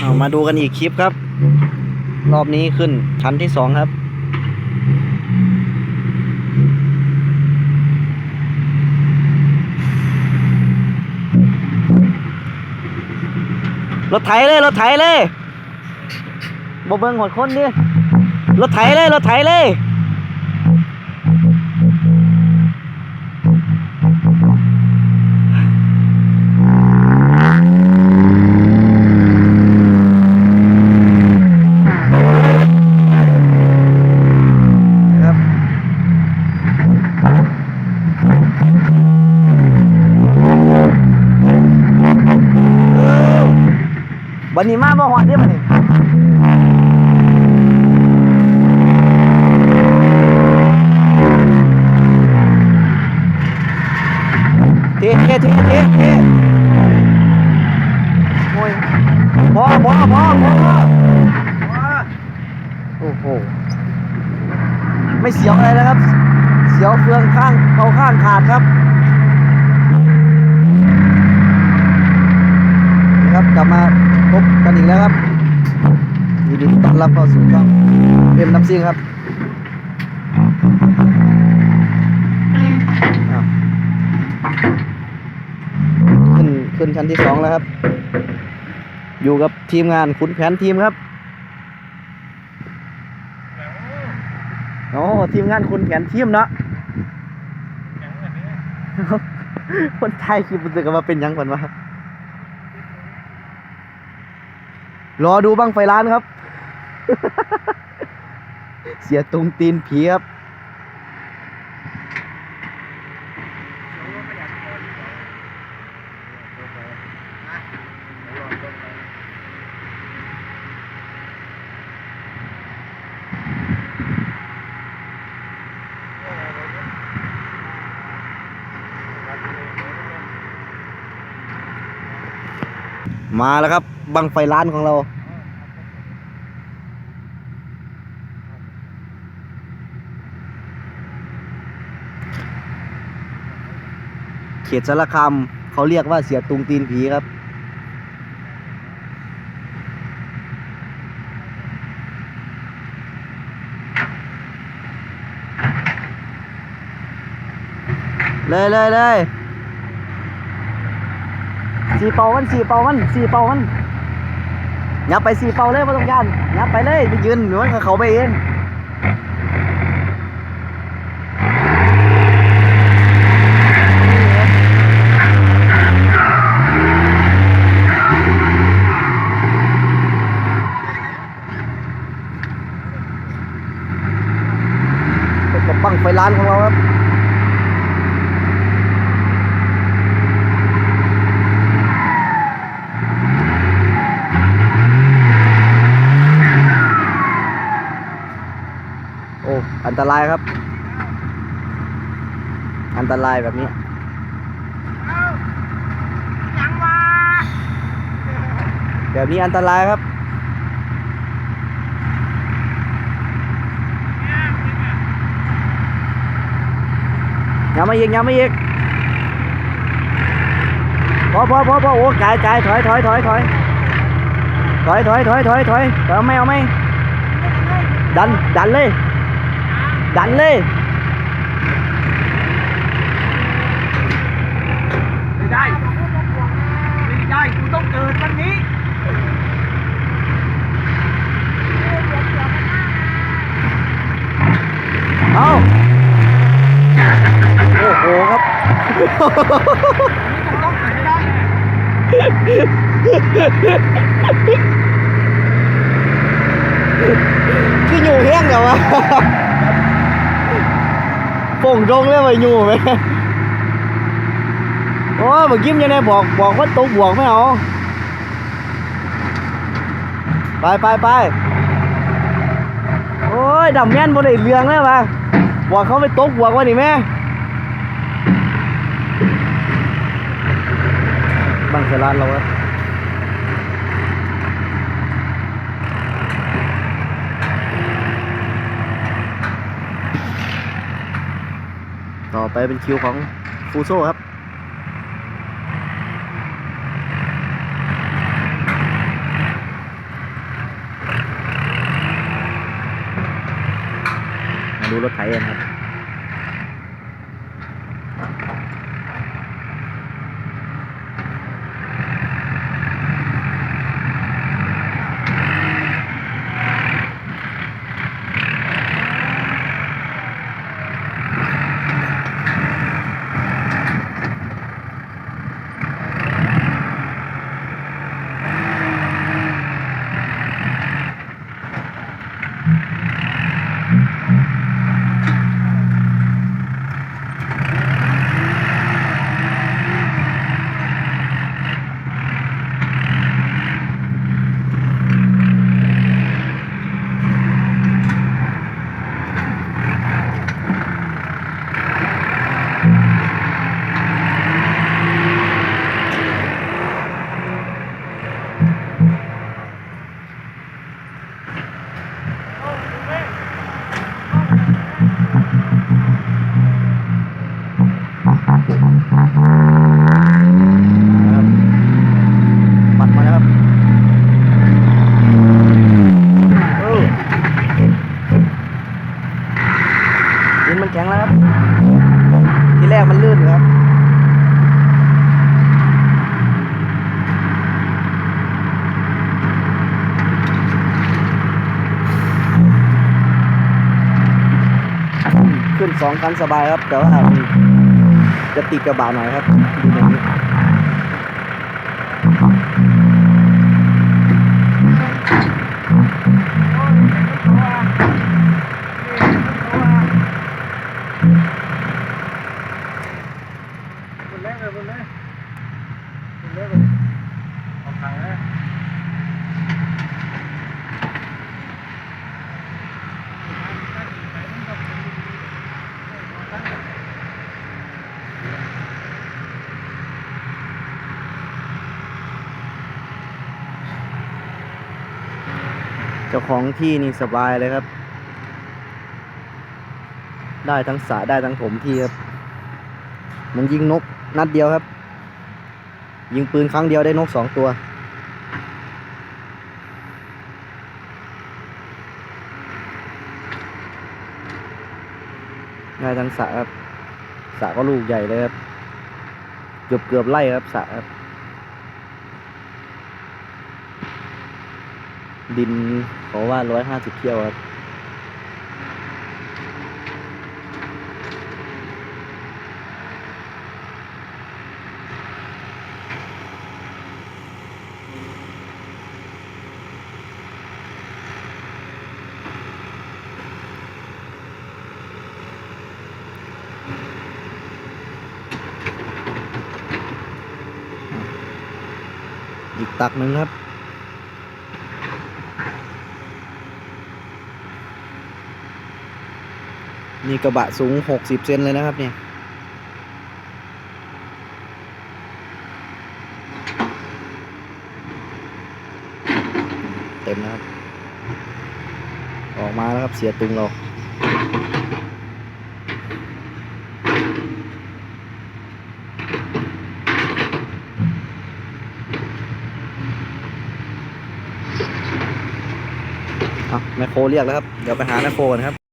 เอามาดูกันอีกคลิปครับ รอบนี้ขึ้นชั้นที่สองครับรถไถเลยรถไถเลยบ่เบิ่งหดคนดิรถไถเลยรถไถเลย เทเทเทเทโอ้ยพอพอพอพอโอ้โห ไม่เสียวอะไรนะครับ เสียวเฟืองข้างเขาข้างขาดครับนะครับกลับมาพบกันอีกแล้วครับยินดีต้อนรับเข้าสู่ช่องเอ็มน้ำซิ่งครับ ขึ้นชั้นที่สองแล้วครับ อยู่กับทีมงานขุนแผนทีมครับโอ้ทีมงานคุณแขนทีมเนาะคนไทยคิดมันจะกันมาเป็นยังก่อนวะรอดูบ้างไฟล้านครับ เสียตรงตีนผีครับ มาแล้วครับบังไฟล้านของเรา เขตสารคามเขาเรียกว่าเสียตุงตีนผีครับ เลยเลยเลย สี่เป่ามันสี่เป่ามันสี่เป่ามันยับไปสี่เป่าเลยไม่ต้องยานยับไปเลยไปยืนหรือว่าเขาไปเองกับบังไฟล้านของเราครับ โอันตรายครับ อันตรายแบบนี้แบบนี้อันตรายครับ ยังไม่ยิงยังไม่ยิงพอพอพอพอโอ้กายกายถอยถอยถอยถอยถอยถอยถอยถอยถอยเอาไหม่เอาไหม่ดันดันเลย ดันเลยไม่ได้ไม่ได้กูต้องเกิดวันนี้เอาโอ้โหครับกูต้องเกิดให้ได้คืออยู่แห้งเหรอวะ ป่งตรงเลยว่าอยู่ไหมโอ้ยเมื่อกี้มันยังไงบอกบอกว่าตกบวกไม่เอาไปไปไปโอ้ยดำแม่นบ่ได้เรืองเลยว่ะบอกเขาไปตกบวกว่านี่แม่บังเสลานเราอะ ไปเป็นคิวของฟูโซครับมาดูรถไถกันครับ หินมันแข็งแล้วครับ ทีแรกมันลื่นครับขึ้นสองคันสบายครับ แต่ว่าจะติดกระบะหน่อยครับ ดูแบนเลยคนเล็กคนเลยออกทางนะเจ้าของที่นี่สบายเลยครับ ได้ทั้งสระได้ทั้งถมที่ครับ มันยิงนก นัดเดียวครับ ยิงปืนครั้งเดียวได้นกสองตัว ได้ทั้งสระครับสระก็ลูกใหญ่เลยครับเกือบเกือบไล่ครับสระครับ ดินเขาว่าร้อยห้าสิบเที่ยวครับ ตักหนึ่งครับ นี่กระบะสูงหกสิบเซนเลยนะครับเนี่ยเต็มนะครับ ออกมาแล้วครับเสียตุงเรา อะ แมคโครเรียกแล้วครับ เดี๋ยวไปหาแมคโครกันครับ